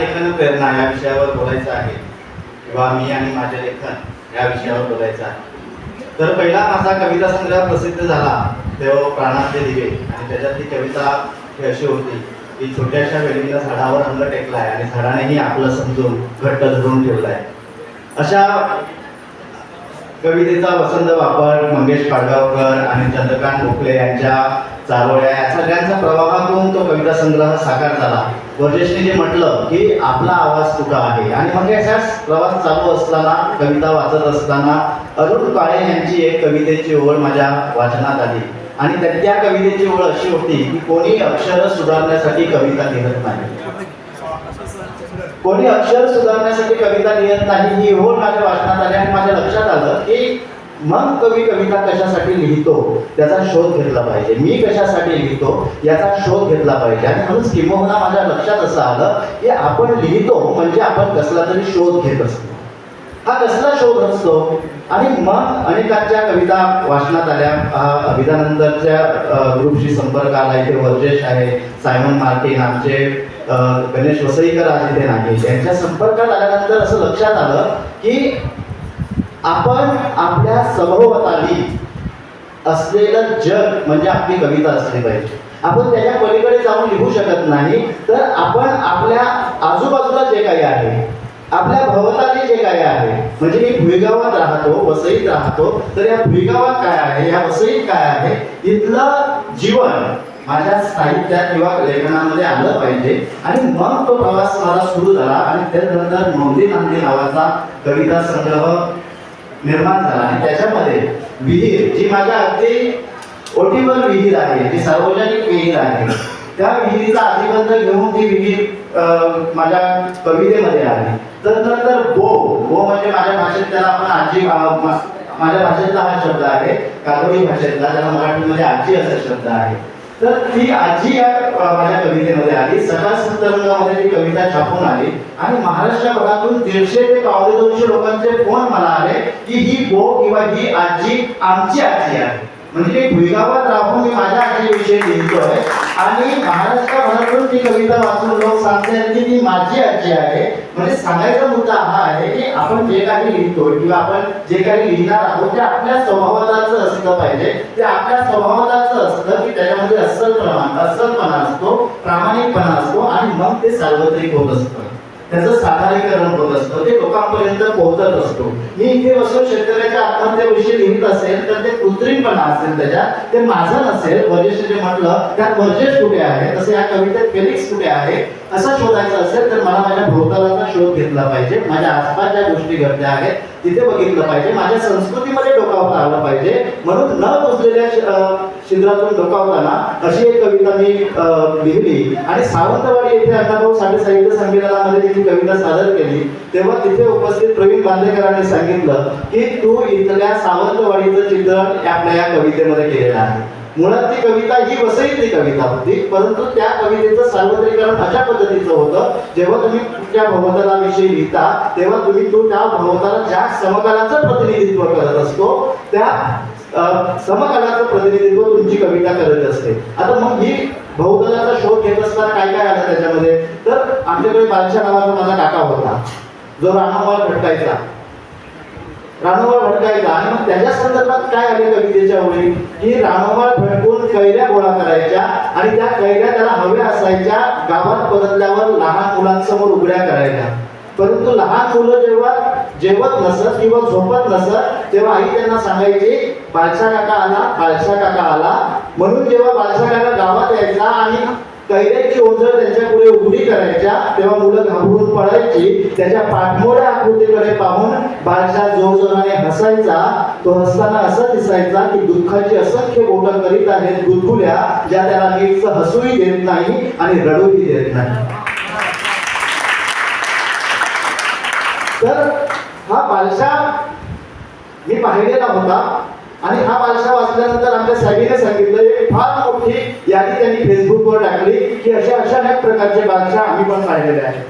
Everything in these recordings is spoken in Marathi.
लेखन प्रेरणा या विषयावर बोलायचं आहे. किंवा मी आणि माझे लेखन या विषयावर बोलायचं आहे. तर पहिला माझा कविता संग्रह प्रसिद्ध झाला. तेव्हा प्राणाचे दिवे. आणि त्याच्यातली कविता ही अशी होती की छोट्याशा वेळीला झाडावर अंग टेकलाय आणि झाडानेही आपलं समजून घट्ट धरून ठेवलाय. अशा कवितेचा वसंत वापर मंगेश पाडगावकर आणि चंद्रकांत गोखले यांच्या चारोळ्या या सगळ्यांच्या प्रवाहातून तो कविता संग्रह साकार झाला. वर्जेशने जे म्हटलं की आपला आवाज कुठं आहे. आणि मग असाच प्रवास चालू असताना कविता वाचत असताना अरुण काळे यांची एक कवितेची ओळ माझ्या वाचनात आली. आणि त्या- त्या कवितेची ओळ अशी होती की कोणी अक्षर सुधारण्यासाठी कविता लिहत नाही. कोणी अक्षर सुधारण्यासाठी कविता लिहित नाही ही ओळ माझ्या वाचनात आली आणि माझ्या लक्षात आलं की मग कवी कविता कशासाठी लिहितो त्याचा शोध घेतला पाहिजे. मी कशासाठी लिहितो याचा शोध घेतला पाहिजे. आणि म्हणून किंबहुना माझ्या लक्षात असं आलं की आपण लिहितो म्हणजे आपण कसला तरी शोध घेत असतो. हा कसला शोध असतो? आणि मग अनेकांच्या कविता वाचनात आल्या. अ, ग्रुपशी संपर्क आला. इथे वर्जेश आहे सायमन मार्टिन आमचे गणेश वसईकर आज इथे नाही यांच्या संपर्कात आल्यानंतर असं लक्षात आलं की आपण आपल्या सभोवताली असलेलं जग म्हणजे आपली कविता असली पाहिजे. आपण त्याच्या पलीकडे जाऊन लिहू शकत नाही तर आपण आपल्या आजूबाजूला जे काही आहे आपल्या भवताली जे काही आहे म्हणजे मी भुईगावात राहतो वसईत राहतो तर या भुईगावात काय आहे या वसईत काय आहे इथलं जीवन माझ्या साहित्यात किंवा लेखनामध्ये आलं पाहिजे. आणि मग तो प्रवास माझा सुरू झाला आणि त्यानंतर नोंदी नांदी नावाचा कविता संग्रह निर्माण झाला. आणि त्याच्यामध्ये विहीर जी माझ्या अगदी ओटीवर विहीर आहे जी सार्वजनिक विहीर आहे त्या विहिरीचा आधीबंध घेऊन ती विहीर माझ्या कवितेमध्ये आली तर नंतर बो बो म्हणजे माझ्या भाषेत त्याला आपण आजी माझ्या भाषेतला हा शब्द आहे कागदी भाषेतला त्याला मराठीमध्ये आजी असा शब्द आहे. तर ती आजी या माझ्या कवितेमध्ये आली. सकाळ संदर्भामध्ये ती कविता छापून आली. आणि महाराष्ट्रभरातून दीडशे ते पावणे दोनशे लोकांचे फोन मला आले की ही बो किंवा ही आजी आमची आजी आहे. म्हणजे भुईगावात राहून मी माझ्या आजीविषयी लिहितोय. आणि महाराष्ट्राभरातून ती कविता वाचून लोक सांगतात की ती माझी आजी आहे. म्हणजे सांगायचा मुद्दा हा आहे की आपण जे काही लिहितोय किंवा आपण जे काही लिहिणार आहोत ते आपल्या स्वभावाचं असलं पाहिजे. ते आपल्या स्वभावाचं असतं की त्याच्यामध्ये अस्सल प्रमाण अस्सलपणा असतो प्रामाणिकपणा असतो आणि मग ते सार्वत्रिक होत असतं. त्याचं साधारीकरण होत असतं. ते लोकांपर्यंत पोहोचत असतो. मी इथे बसून शेतकऱ्याच्या आत्महत्याविषयी लिहित असेल तर ते कृत्रिमपणा असेल त्याच्यात. ते माझं नसेल वर्जेश जे म्हटलं त्यात वर्जेश कुठे आहे? तसं या कवितेत फेलिक्स कुठे आहे? असं शोधायचं असेल तर मला माझ्या भोवतालाचा शोध घेतला पाहिजे. माझ्या आसपास ज्या गोष्टी घडल्या आहेत तिथे बघितलं पाहिजे. माझ्या संस्कृतीमध्ये डोकावता आलं पाहिजे. म्हणून न पोचलेल्या श- छिद्रातून डोकावताना अशी एक कविता मी अं, लिहिली. आणि सावंतवाडी येथे अण्णाभाऊ साठे साहित्य संमेलनामध्ये तिची कविता सादर केली. तेव्हा तिथे उपस्थित प्रवीण बांदेकरांनी सांगितलं की तू इथल्या सावंतवाडीचं चित्रण आपल्या या कवितेमध्ये केलेलं आहे. मुळात ती कविता ही वसईतली कविता होती परंतु त्या कवितेचं सार्वत्रिकरण अशा पद्धतीचं होतं जेव्हा तुम्ही त्या भवतालाविषयी लिहिता तेव्हा तुम्ही तो त्या भवताला ज्या समकालाचं प्रतिनिधित्व करत असतो त्या समकालाचं प्रतिनिधित्व तुमची कविता करत असते. आता मग ही भौतलाचा शोध घेत असताना काय काय आलं त्याच्यामध्ये? तर आमच्याकडे बादशा नावाचा माझा काका होता जो रामावर भटकायचा. रानोबा भटकायचा. आणि मग त्याच्या संदर्भात काय आले कवितेच्या ओळी? की रानोबा भटकून कैऱ्या गोळा करायच्या आणि त्या कैऱ्या त्याला हव्या असायच्या गावात परतल्यावर लहान मुलांसमोर उघड्या करायच्या. परंतु लहान मुलं जेव्हा जेवत नसत किंवा झोपत नसत तेव्हा आई त्यांना सांगायची बालशा काका आला बालशा काका आला. म्हणून जेव्हा बालसा काका गावात यायचा आणि कैऱ्याची ओझर त्यांच्या पुढे उघडी करायच्या तेव्हा मुलं घाबरून पडायची त्याच्या पाठमोऱ्या आकृतीकडे पाहून हसायचा तो हसताना असं दिसायचा की दुःखाची असंख्य बोटं करीत आहेत गुदगुल्या ज्या त्याला नीट हसूही देत नाही आणि रडूही देत नाही. तर हा बालशा मी पाहिलेला होता आणि हा बालशा वाचल्यानंतर आमच्या साहेबीने सांगितलं एक फार मोठी यादी त्यांनी फेसबुकवर टाकली की अशा अशा अनेक प्रकारचे बालशा आम्ही पण पाहिलेले आहेत.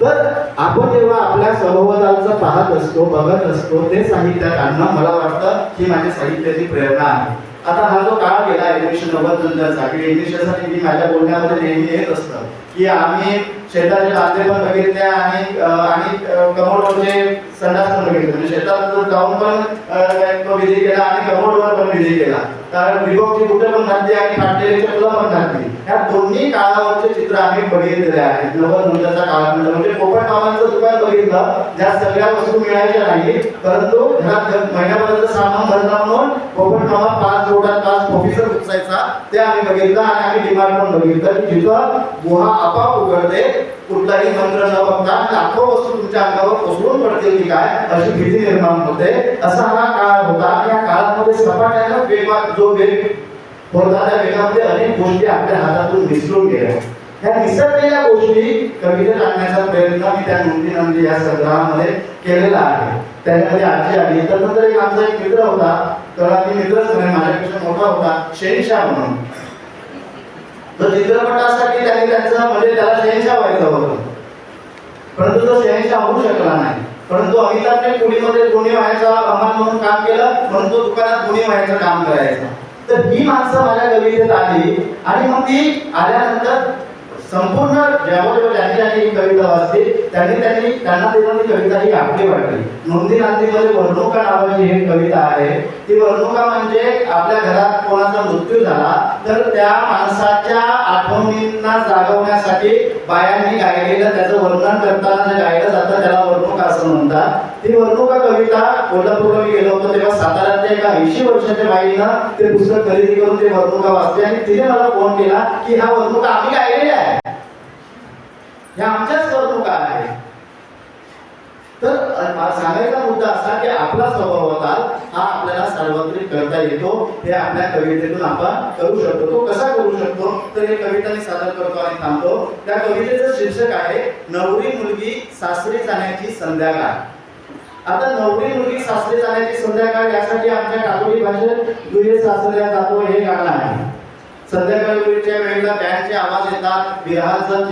तर आपण जेव्हा आपल्या सभोवतालचं पाहत असतो बघत असतो ते साहित्यात आणणं मला वाटतं ही माझ्या साहित्याची प्रेरणा आहे. आता हा जो काळ गेला एकोणीसशे नव्वद नंतरचा की एडमिशनसाठी मी माझ्या बोलण्यामध्ये नेहमी येत असतं की आम्ही शेताचे कांदे पण बघितले आणि आणि कमोडवरचे संडास पण बघितले. म्हणजे शेतात जाऊन पण अं, तो विधी केला आणि कमोडवर पण विधी केला. कारण विभोगची कुठे पण घातली आणि फाटलेली चपला पण घातली या दोन्ही काळावरचे चित्र आम्ही बघितलेले आहेत. नव्वद नंतरच्या काळामध्ये. म्हणजे पोपट मामांचं दुकान बघितलं ज्या सगळ्या वस्तू मिळायच्या नाही परंतु घरात महिन्यापर्यंत सामान भरला म्हणून पोपट मामा पाच रोडात पाच ऑफिसर उचलायचा ते आम्ही बघितलं आणि आम्ही डिमांड पण बघितलं की जिथं गुहा आपाप उघडते कुठलाही मंत्र न बघता लाखो वस्तू तुमच्या अंगावर कोसळून पडतील की काय अशी भीती निर्माण होते. असा हा काळ होता. या काळामध्ये सपाट्यानं वेगवान जो वेग होता त्या वेगामध्ये अनेक गोष्टी आपल्या हातातून विसरून गेल्या. ह्या निसरलेल्या गोष्टी कवितेत आणण्याचा प्रयत्न मी त्या नोंदी नंदी या संग्रहामध्ये केलेला आहे. त्याच्यामध्ये आजी आली. तर नंतर एक आमचा एक मित्र होता. तर आम्ही मित्रच नाही माझ्यापेक्षा मोठा होता. शेनशाह म्हणून. तर चित्रपटासाठी त्यांनी त्यांचं म्हणजे त्याला शहनशाह व्हायचं होतं. परंतु तो शहनशाह होऊ शकला नाही. परंतु अमिताभने पुणेमध्ये गुन्हे व्हायचा अमान म्हणून काम केलं परंतु तो दुकानात गुन्हे व्हायचं काम करायचं. तर ही माणसं माझ्या कवितेत आली आणि मग ती आल्यानंतर संपूर्ण ज्यावर ज्यांनी ज्यांनी ही कविता वाचली त्यांनी त्यांनी त्यांना तेव्हा कविता ही आपली वाटली. नोंदी नांदीमध्ये वर्णुका नावाची एक कविता आहे. ती वर्णुका म्हणजे आपल्या घरात कोणाचा मृत्यू झाला तर त्या माणसाच्या आठवणींना जागवण्यासाठी बायांनी गायलेलं त्याचं वर्णन करताना जे गायलं जातं त्याला वर्णुका असं म्हणतात. ती वर्णुका कविता कोल्हापूरला मी गेलो होतो तेव्हा साताऱ्यातल्या एका ऐंशी वर्षाच्या बाईनं ते पुस्तक खरेदी करून ते वर्णुका वाचले आणि तिने मला फोन केला की हा वर्णुका आम्ही गायलेली आहे. ह्या आमच्याच वर्णुका आहे. तर सांगायचा मुद्दा असा की आपला स्वभाव होता हा आपल्याला सार्वत्रिक करता येतो हे आपल्या कवितेतून आपण करू शकतो. तो कसा करू शकतो? तर हे कविता मी सादर करतो आणि थांबतो. त्या कवितेचं शीर्षक आहे नवरी मुलगी सासरी जाण्याची संध्याकाळ. आता नवरी मुलगी सासरी जाण्याची संध्याकाळ यासाठी आमच्या काकोडी भाषेत दुये सासऱ्या जातो हे गाणं आहे. संध्याकाळच्या वेळेला बँडचे आवाज येतात. विरहाचं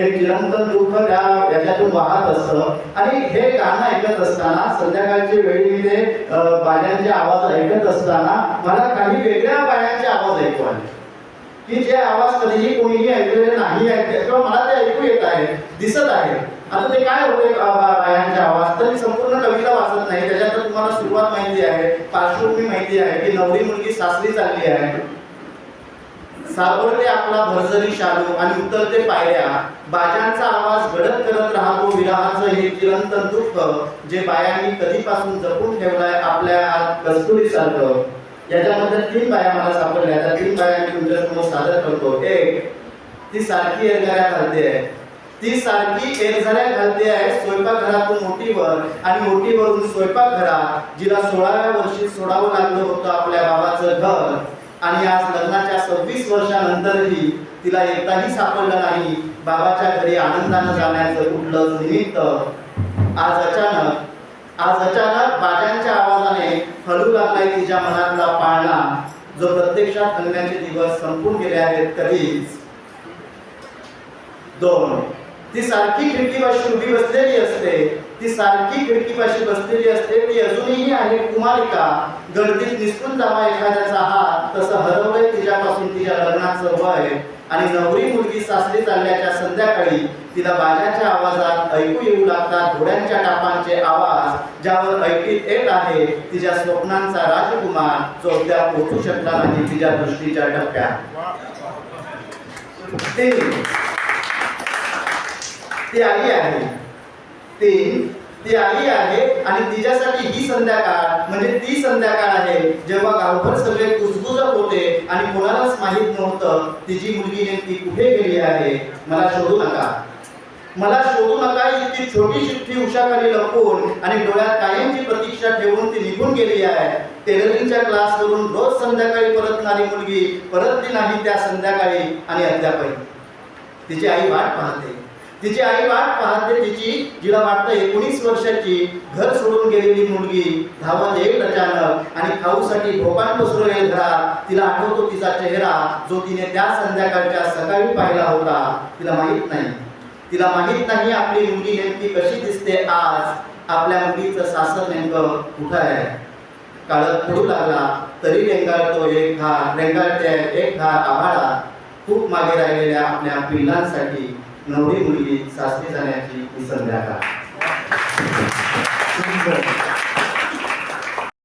एक चिरंतन दुःख त्या याच्यातून वाहत असतं. आणि हे गाणं ऐकत असताना संध्याकाळच्या वेळी मी ते बायांचे आवाज ऐकत असताना मला काही वेगळ्या बायांचे आवाज ऐकू आले. की जे आवाज कधीही कोणीही ऐकलेले नाही ऐकले किंवा मला ते ऐकू येत आहे दिसत आहे. आता ते काय होते बायांचे आवाज? तर मी संपूर्ण कविता वाचत नाही. त्याच्यात तुम्हाला सुरुवात माहिती आहे पार्श्वभूमी माहिती आहे की नवरी मुलगी सासरी चालली आहे. सावरले आपला भरजरी शालू आणि उतरते पायऱ्या. बाजांचा आवाज गडत करत राहतो विराहाचं हे चिरंतन दुःख जे बायांनी कधीपासून जपून ठेवलंय आपल्या कस्तुरी सारखं. याच्यामध्ये तीन बाया मला सापडल्या. त्या तीन बाया मी तुमच्यासमोर सादर करतो. एक ती सारखी एरझऱ्या घालते आहे. ती सारखी एरझऱ्या घालते आहे स्वयंपाकघरातून मोठीवर आणि मोठीवरून स्वयंपाकघरात जिला सोळाव्या वर्षी सोडावं लागलं होतं आपल्या बाबाचं घर. आणि आज लग्नाच्या सव्वीस वर्षानंतरही तिला एकदाही सापडलं नाही. बाबाच्या घरी आनंदानं जाण्याचं कुठलं निमित्त? आज अचानक आज अचानक बाजांच्या आवाजाने हलू लागलाय तिच्या मनातला पाळणा जो प्रत्यक्षात लग्नाचे दिवस संपून गेले आहेत कधीच. दोन ती सारखी खिडकीपाशी उभी बसलेली असते. ती सारखी खिडकीपाशी बसलेली असते ती अजूनही आहे कुमारिका. गर्दीत निसटून जावा एखाद्याचा हात. तसं हरवलंय तिच्यापासून तिच्या लग्नाचं वय. आणि नवरी मुलगी सासरी चालल्याच्या संध्याकाळी तिला बाजाच्या आवाजात ऐकू येऊ लागतात घोड्यांच्या टापांचे आवाज ज्यावर ऐकीत येत आहे तिच्या स्वप्नांचा राजकुमार जो अद्याप पोहोचू शकला नाही तिच्या दृष्टीच्या टप्प्यात. ती आली आहे. तीन. ती आली आहे आणि तिच्यासाठी ही संध्याकाळ म्हणजे ती संध्याकाळ आहे जेव्हा गावभर सगळे कुजबुजत होते आणि कोणालाच माहीत नव्हतं तिची मुलगी नेमकी कुठे गेली आहे. मला शोधू नका. मला शोधू नका इतकी छोटी चिठ्ठी उशाखाली लपवून आणि डोळ्यात कायमची प्रतीक्षा ठेवून ती निघून गेली आहे. टेलरिंगच्या क्लासवरून रोज संध्याकाळी परतणारी मुलगी परतली नाही त्या संध्याकाळी आणि अद्यापही. तिची आई वाट पाहते. तिची आई वाट पाहते तिची जिला वाटतं एकोणीस वर्षाची घर सोडून गेलेली मुलगी धावत येईल अचानक आणि खाऊसाठी भोपाळ पसरवेल घरात तिला आठवतो तिचा चेहरा जो तिने त्या संध्याकाळच्या सकाळी पाहिला होता. तिला माहीत नाही. तिला माहीत नाही आपली मुलगी नेमकी कशी दिसते आज. आपल्या मुलीचं सासर नेमकं कुठं आहे? काळत पडू लागला तरी रेंगाळतो एक घार रेंगाळते एक घार आभाळा. खूप मागे राहिलेल्या आपल्या पिल्लांसाठी. नवरी मुलगी सासरी जाण्याची ही संध्याकाळ